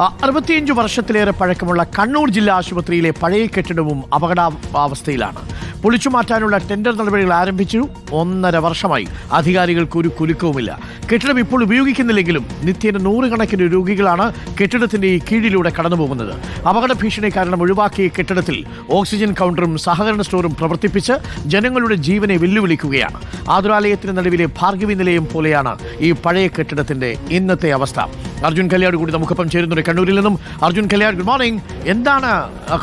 അറുപത്തിയഞ്ച് വർഷത്തിലേറെ പഴക്കമുള്ള കണ്ണൂർ ജില്ലാ ആശുപത്രിയിലെ പഴയ കെട്ടിടവും അപകടാവസ്ഥയിലാണ്. പൊളിച്ചു മാറ്റാനുള്ള ടെൻഡർ നടപടികൾ ആരംഭിച്ചു. ഒന്നര വർഷമായി അധികാരികൾക്ക് ഒരു കുലുക്കവുമില്ല. കെട്ടിടം ഇപ്പോൾ ഉപയോഗിക്കുന്നില്ലെങ്കിലും നിത്യേന നൂറുകണക്കിന് രോഗികളാണ് കെട്ടിടത്തിന്റെ ഈ കീഴിലൂടെ കടന്നുപോകുന്നത്. അപകട ഭീഷണി കാരണം ഒഴിവാക്കിയ കെട്ടിടത്തിൽ ഓക്സിജൻ കൗണ്ടറും സഹകരണ സ്റ്റോറും പ്രവർത്തിപ്പിച്ച് ജനങ്ങളുടെ ജീവനെ വെല്ലുവിളിക്കുകയാണ്. ആതുരാലയത്തിന് നടുവിലെ ഭാർഗവി നിലയം പോലെയാണ് ഈ പഴയ കെട്ടിടത്തിന്റെ ഇന്നത്തെ അവസ്ഥ. അർജുൻ കല്യാട് കൂടി നമുക്കൊപ്പം ചേരുന്നുണ്ട്. കണ്ണൂരിൽ നിന്നും അർജുൻ കല്യാട് ഗുഡ് മോർണിംഗ് എന്താണ്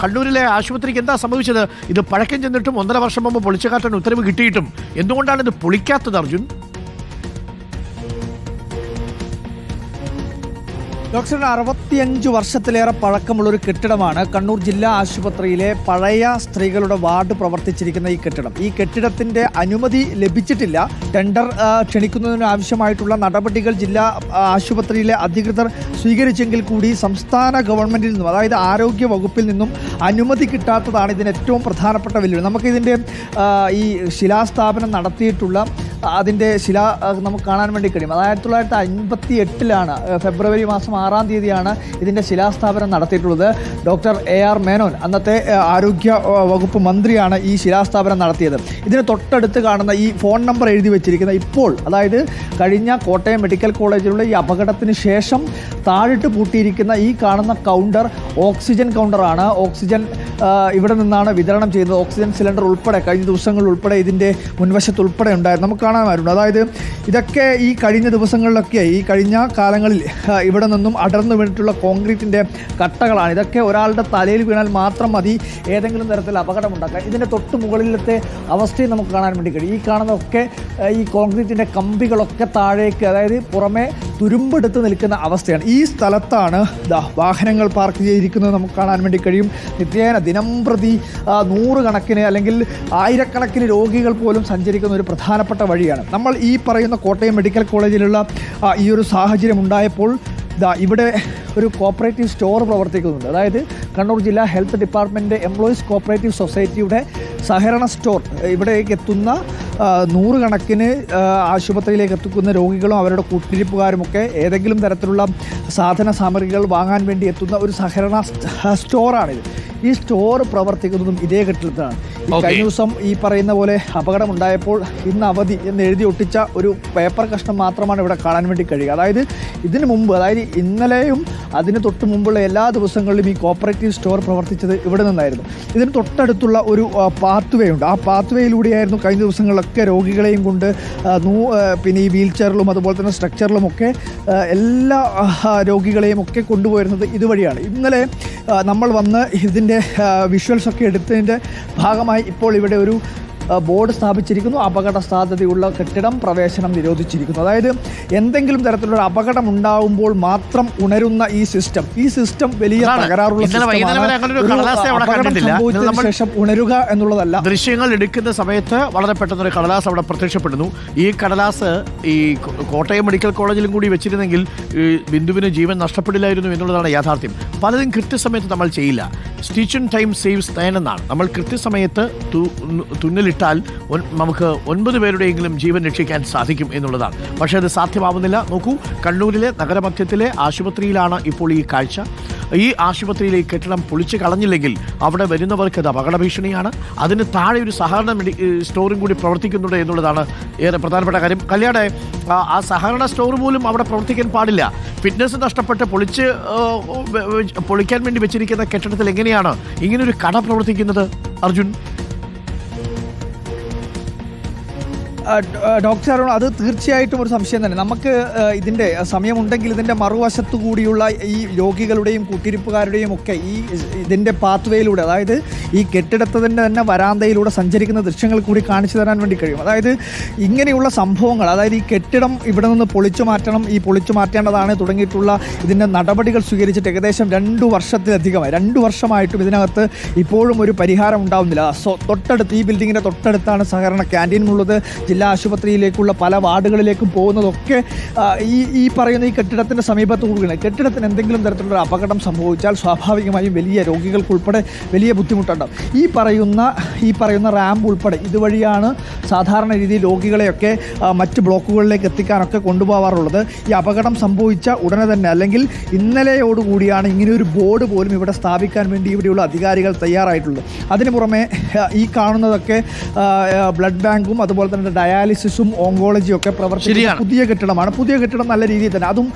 കണ്ണൂരിലെ ആശുപത്രിക്ക് എന്താ സംഭവിച്ചത്? ഇത് പഴക്കം ചെന്നിട്ടും ഒന്നര വർഷം മുമ്പ് പൊളിച്ചു കാട്ടാൻ ഉത്തരവ് കിട്ടിയിട്ടും. എന്തുകൊണ്ടാണ് ഇത് പൊളിക്കാത്തത് അർജുൻ? ഡോക്ടർ അറുപത്തിയഞ്ച് വർഷത്തിലേറെ പഴക്കമുള്ളൊരു കെട്ടിടമാണ് കണ്ണൂർ ജില്ലാ ആശുപത്രിയിലെ പഴയ സ്ത്രീകളുടെ വാർഡ് പ്രവർത്തിച്ചിരിക്കുന്ന ഈ കെട്ടിടം. ഈ കെട്ടിടത്തിന്റെ അനുമതി ലഭിച്ചിട്ടില്ല. ടെൻഡർ ക്ഷണിക്കുന്നതിന് ആവശ്യമായിട്ടുള്ള നടപടികൾ ജില്ലാ ആശുപത്രിയിലെ അധികൃതർ സ്വീകരിച്ചെങ്കിൽ കൂടി സംസ്ഥാന ഗവൺമെന്റിൽ നിന്നും അതായത് ആരോഗ്യ വകുപ്പിൽ നിന്നും അനുമതി കിട്ടാത്തതാണ് ഇതിന് ഏറ്റവും പ്രധാനപ്പെട്ട വെല്ലുവിളി. നമുക്കിതിന്റെ ഈ ശിലാസ്ഥാപനം നടത്തിയിട്ടുള്ള അതിന്റെ ശില നമുക്ക് കാണാൻ വേണ്ടി കഴിയും. ആയിരത്തി തൊള്ളായിരത്തി അൻപത്തി എട്ടിലാണ് ഫെബ്രുവരി മാസം ആറാം തീയതിയാണ് ഇതിന്റെ ശിലാസ്ഥാപനം നടത്തിയിട്ടുള്ളത്. ഡോക്ടർ എ ആർ മേനോൻ അന്നത്തെ ആരോഗ്യ വകുപ്പ് മന്ത്രിയാണ് ഈ ശിലാസ്ഥാപനം നടത്തിയത്. ഇതിന് തൊട്ടടുത്ത് കാണുന്ന ഈ ഫോൺ നമ്പർ എഴുതി വെച്ചിരിക്കുന്ന ഇപ്പോൾ അതായത് കഴിഞ്ഞ കോട്ടയം മെഡിക്കൽ കോളേജിലുള്ള ഈ അപകടത്തിന് ശേഷം താഴിട്ട് പൂട്ടിയിരിക്കുന്ന ഈ കാണുന്ന കൗണ്ടർ ഓക്സിജൻ കൗണ്ടറാണ്. ഓക്സിജൻ ഇവിടെ നിന്നാണ് വിതരണം ചെയ്യുന്നത്. ഓക്സിജൻ സിലിണ്ടർ ഉൾപ്പെടെ കഴിഞ്ഞ ദിവസങ്ങളിൽ ഉൾപ്പെടെ ഇതിന്റെ മുൻവശത്ത് ഉൾപ്പെടെ ഉണ്ടായിരുന്നു. നമുക്ക് കാണാമായിരുന്നു. അതായത് ഇതൊക്കെ ഈ കഴിഞ്ഞ ദിവസങ്ങളിലൊക്കെ ഈ കഴിഞ്ഞ കാലങ്ങളിൽ ഇവിടെ നിന്നും അടർന്നു വീണിട്ടുള്ള കോൺക്രീറ്റിന്റെ കട്ടകളാണ്. ഇതൊക്കെ ഒരാളുടെ തലയിൽ വീണാൽ മാത്രം മതി. ഏതെങ്കിലും തരത്തിൽ അപകടമുണ്ടാക്കാൻ. ഇതിന്റെ തൊട്ട് മുകളിലത്തെ അവസ്ഥയും നമുക്ക് കാണാൻ വേണ്ടി കഴിയും. ഈ കാണുന്നതൊക്കെ ഈ കോൺക്രീറ്റിന്റെ കമ്പികളൊക്കെ താഴേക്ക് അതായത് പുറമെ തുരുമ്പെടുത്ത് നിൽക്കുന്ന അവസ്ഥയാണ്. ഈ സ്ഥലത്താണ് വാഹനങ്ങൾ പാർക്ക് ചെയ്തിരിക്കുന്നത് നമുക്ക് കാണാൻ വേണ്ടി കഴിയും. നിത്യേന ദിനം പ്രതി നൂറുകണക്കിന് അല്ലെങ്കിൽ ആയിരക്കണക്കിന് രോഗികൾ പോലും സഞ്ചരിക്കുന്ന ഒരു പ്രധാനപ്പെട്ട വഴിയാണ്. നമ്മൾ ഈ പറയുന്ന കോട്ടയം മെഡിക്കൽ കോളേജിലുള്ള ഈ ഒരു സാഹചര്യം ഉണ്ടായപ്പോൾ ദാ ഇവിടെ ഒരു കോപ്പറേറ്റീവ് സ്റ്റോർ പ്രവർത്തിക്കുന്നുണ്ട്. അതായത് കണ്ണൂർ ജില്ലാ ഹെൽത്ത് ഡിപ്പാർട്ട്മെന്റ് എംപ്ലോയീസ് കോപ്പറേറ്റീവ് സൊസൈറ്റിയുടെ സഹകരണ സ്റ്റോർ ഇവിടേക്ക് എത്തുന്ന നൂറുകണക്കിന് ആശുപത്രിയിലേക്ക് എത്തിക്കുന്ന രോഗികളും അവരുടെ കൂട്ടിരിപ്പുകാരുമൊക്കെ ഏതെങ്കിലും തരത്തിലുള്ള സാധന സാമഗ്രികൾ വാങ്ങാൻ വേണ്ടി എത്തുന്ന ഒരു സഹകരണ സ്റ്റ- സ്റ്റോറാണിത് ഈ സ്റ്റോർ പ്രവർത്തിക്കുന്നതും ഇതേ Okay. കഴിഞ്ഞ ദിവസം ഈ പറയുന്ന പോലെ അപകടം ഉണ്ടായപ്പോൾ ഇന്ന് അവധി എന്ന് എഴുതി ഒട്ടിച്ച ഒരു പേപ്പർ കഷ്ണം മാത്രമാണ് ഇവിടെ കാണാൻ വേണ്ടി കഴിയുക. അതായത് ഇതിനു മുമ്പ് അതായത് ഇന്നലെയും അതിന് തൊട്ട് മുമ്പുള്ള എല്ലാ ദിവസങ്ങളിലും ഈ കോപ്പറേറ്റീവ് സ്റ്റോർ പ്രവർത്തിച്ചത് ഇവിടെ നിന്നായിരുന്നു. ഇതിന് തൊട്ടടുത്തുള്ള ഒരു പാത്ത് വേ ഉണ്ട് ആ പാത്ത് വേയിലൂടെയായിരുന്നു കഴിഞ്ഞ ദിവസങ്ങളിലൊക്കെ രോഗികളെയും കൊണ്ട് നൂ- പിന്നെ ഈ വീൽ ചെയറിലും അതുപോലെ തന്നെ സ്ട്രക്ചറിലും ഒക്കെ എല്ലാ രോഗികളെയും ഒക്കെ കൊണ്ടുപോയിരുന്നത് ഇതുവഴിയാണ്. ഇന്നലെ നമ്മൾ വന്ന് ഇതിന്റെ വിഷ്വൽസ് ഒക്കെ എടുത്തതിന്റെ ഭാഗമായി ഇപ്പോൾ ഇവിടെ ഒരു ബോർഡ് സ്ഥാപിച്ചിരിക്കുന്നു. അപകട സാധ്യതയുള്ള കെട്ടിടം പ്രവേശനം നിരോധിച്ചിരിക്കുന്നു. അതായത് എന്തെങ്കിലും തരത്തിലുള്ള അപകടം ഉണ്ടാവുമ്പോൾ മാത്രം ഉണരുന്ന ഈ സിസ്റ്റം ഈ സിസ്റ്റം വലിയ തകരാറുള്ള ശേഷം ഉണരുക എന്നുള്ളതല്ല. ദൃശ്യങ്ങൾ എടുക്കുന്ന സമയത്ത് വളരെ പെട്ടെന്ന് ഒരു കടലാസ് അവിടെ പ്രത്യക്ഷപ്പെടുന്നു. ഈ കടലാസ് ഈ കോട്ടയം മെഡിക്കൽ കോളേജിലും കൂടി വെച്ചിരുന്നെങ്കിൽ ഈ ബിന്ദുവിന് ജീവൻ നഷ്ടപ്പെടില്ലായിരുന്നു എന്നുള്ളതാണ് യാഥാർത്ഥ്യം. പലതും കൃത്യസമയത്ത് നമ്മൾ ചെയ്യില്ല. സ്റ്റിച്ചിങ് ടൈം സേവ്സ് നയൻ എന്നാണ്. നമ്മൾ കൃത്യസമയത്ത് തു- ഒൻ- നമുക്ക് ഒൻപത് പേരുടെയെങ്കിലും ജീവൻ രക്ഷിക്കാൻ സാധിക്കും എന്നുള്ളതാണ്. പക്ഷേ അത് സാധ്യമാവുന്നില്ല. നോക്കൂ കണ്ണൂരിലെ നഗരമധ്യത്തിലെ ആശുപത്രിയിലാണ് ഇപ്പോൾ ഈ കാഴ്ച. ഈ ആശുപത്രിയിലെ കെട്ടിടം പൊളിച്ചു കളഞ്ഞില്ലെങ്കിൽ അവിടെ വരുന്നവർക്ക് അത് അപകട ഭീഷണിയാണ് അതിന് താഴെ ഒരു സഹകരണ മെഡി സ്റ്റോറും കൂടി പ്രവർത്തിക്കുന്നുണ്ട് എന്നുള്ളതാണ് ഏറെ പ്രധാനപ്പെട്ട കാര്യം. കല്യാടെ ആ- സഹകരണ സ്റ്റോർ പോലും അവിടെ പ്രവർത്തിക്കാൻ പാടില്ല. ഫിറ്റ്നസ് നഷ്ടപ്പെട്ട് പൊളിച്ച് പൊളിക്കാൻ വേണ്ടി വെച്ചിരിക്കുന്ന കെട്ടിടത്തിൽ എങ്ങനെയാണ് ഇങ്ങനൊരു കട പ്രവർത്തിക്കുന്നത്? അർജുൻ? ഡോക്ടർ അരുൺ അത് തീർച്ചയായിട്ടും ഒരു സംശയം തന്നെ. നമുക്ക് ഇതിന്റെ സമയമുണ്ടെങ്കിൽ ഇതിന്റെ മറുവശത്തു കൂടിയുള്ള ഈ രോഗികളുടെയും കൂട്ടിരിപ്പുകാരുടെയും ഒക്കെ ഈ ഇതിന്റെ പാത്വേയിലൂടെ അതായത് ഈ കെട്ടിടത്തിന്റെ തന്നെ വരാന്തയിലൂടെ സഞ്ചരിക്കുന്ന ദൃശ്യങ്ങൾ കൂടി കാണിച്ചു തരാൻ വേണ്ടി കഴിയും. അതായത് ഇങ്ങനെയുള്ള സംഭവങ്ങൾ അതായത് ഈ കെട്ടിടം ഇവിടെ നിന്ന് പൊളിച്ചു മാറ്റണം ഈ പൊളിച്ചു മാറ്റേണ്ടതാണ് തുടങ്ങിയിട്ടുള്ള ഇതിന്റെ നടപടികൾ സ്വീകരിച്ചിട്ട് ഏകദേശം രണ്ടു വർഷത്തിലധികമായി രണ്ടു വർഷമായിട്ടും ഇതിനകത്ത് ഇപ്പോഴും ഒരു പരിഹാരം ഉണ്ടാവുന്നില്ല. തൊട്ടടുത്ത് ഈ ബിൽഡിങ്ങിന്റെ തൊട്ടടുത്താണ് സഹകരണ ക്യാന്റീൻ ഉള്ളത്. ജില്ലാ ആശുപത്രിയിലേക്കുള്ള പല വാർഡുകളിലേക്കും പോകുന്നതൊക്കെ ഈ ഈ പറയുന്ന ഈ കെട്ടിടത്തിന്റെ സമീപത്ത് കൂടിയാണ് കെട്ടിടത്തിന് എന്തെങ്കിലും തരത്തിലുള്ള അപകടം സംഭവിച്ചാൽ സ്വാഭാവികമായും വലിയ രോഗികൾക്കുൾപ്പെടെ വലിയ ബുദ്ധിമുട്ടുണ്ടാവും ഈ പറയുന്ന ഈ പറയുന്ന റാമ്പ് ഉൾപ്പെടെ ഇതുവഴിയാണ് സാധാരണ രീതിയിൽ രോഗികളെയൊക്കെ മറ്റ് ബ്ലോക്കുകളിലേക്ക് എത്തിക്കാനൊക്കെ കൊണ്ടുപോകാറുള്ളത് ഈ അപകടം സംഭവിച്ച ഉടനെ തന്നെ അല്ലെങ്കിൽ ഇന്നലെയോടുകൂടിയാണ് ഇങ്ങനെ ഒരു ബോർഡ് പോലും ഇവിടെ സ്ഥാപിക്കാൻ വേണ്ടി ഇവിടെയുള്ള അധികാരികൾ തയ്യാറായിട്ടുള്ളത്. അതിന് പുറമെ ഈ കാണുന്നതൊക്കെ ബ്ലഡ് ബാങ്കും അതുപോലെ തന്നെ ഡയാലിസിസും ഓങ്കോളജിയും ഒക്കെ പ്രവർത്തിക്കുന്ന പുതിയ കെട്ടിടമാണ്. പുതിയ കെട്ടിടം നല്ല രീതിയിൽ തന്നെ. അതും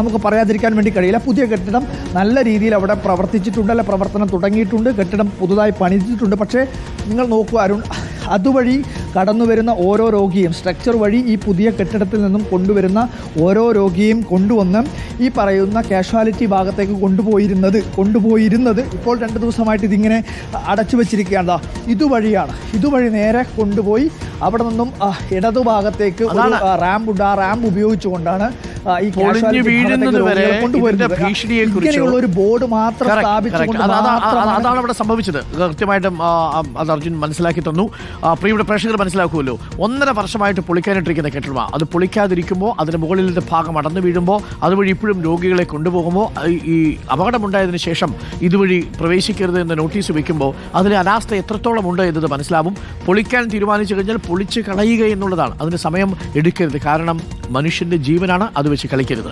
നമുക്ക് പറയാതിരിക്കാൻ വേണ്ടി കഴിയില്ല. പുതിയ കെട്ടിടം നല്ല രീതിയിൽ അവിടെ പ്രവർത്തിച്ചിട്ടുണ്ട്. അല്ലെ പ്രവർത്തനം തുടങ്ങിയിട്ടുണ്ട്. കെട്ടിടം പുതുതായി പണിതിട്ടുണ്ട്. പക്ഷേ നിങ്ങൾ നോക്കൂ അരുൺ അതുവഴി കടന്നു വരുന്ന ഓരോ രോഗിയും സ്ട്രക്ചർ വഴി ഈ പുതിയ കെട്ടിടത്തിൽ നിന്നും കൊണ്ടുവരുന്ന ഓരോ രോഗിയും കൊണ്ടുവന്ന് ഈ പറയുന്ന കാഷ്വാലിറ്റി ഭാഗത്തേക്ക് കൊണ്ടുപോയിരുന്നത് കൊണ്ടുപോയിരുന്നത് ഇപ്പോൾ രണ്ട് ദിവസമായിട്ട് ഇതിങ്ങനെ അടച്ചു വെച്ചിരിക്കുകയാണ് ഇതുവഴിയാണ്. ഇതുവഴി നേരെ കൊണ്ടുപോയി അവിടെ നിന്നും ഇടതുഭാഗത്തേക്ക്. റാമ്പ് ഉണ്ട് ആ റാമ്പ് ഉപയോഗിച്ചുകൊണ്ടാണ് ഈ വീഴുന്നത് വരെ ഇങ്ങനെയുള്ള ഒരു ബോർഡ് മാത്രം. സ്ഥാപിച്ചുകൊണ്ട് അതാണ് അവിടെ സംഭവിച്ചത്. കൃത്യമായിട്ടും അത് അർജുൻ മനസ്സിലാക്കി തന്നു. ആ, പ്രിയപ്പെട്ട പ്രേക്ഷകർ മനസ്സിലാക്കുമല്ലോ. ഒന്നര വർഷമായിട്ട് പൊളിക്കാനിട്ടിരിക്കുന്ന കെട്ടിടമാണ് അത് പൊളിക്കാതിരിക്കുമ്പോൾ അതിന് മുകളിലത്തെ ഭാഗം അടന്നു വീഴുമ്പോൾ അതുവഴി ഇപ്പോഴും രോഗികളെ കൊണ്ടുപോകുമ്പോൾ ഈ- അപകടമുണ്ടായതിനു ശേഷം ഇതുവഴി പ്രവേശിക്കരുത് എന്ന് നോട്ടീസ് വയ്ക്കുമ്പോൾ അതിലെ അനാസ്ഥ എത്രത്തോളം ഉണ്ട് എന്നത് മനസ്സിലാവും. പൊളിക്കാൻ തീരുമാനിച്ചു കഴിഞ്ഞാൽ പൊളിച്ച് കളയുക എന്നുള്ളതാണ്. അതിന് സമയം എടുക്കരുത്. കാരണം മനുഷ്യന്റെ ജീവനാണ് അത് വെച്ച് കളിക്കരുത്.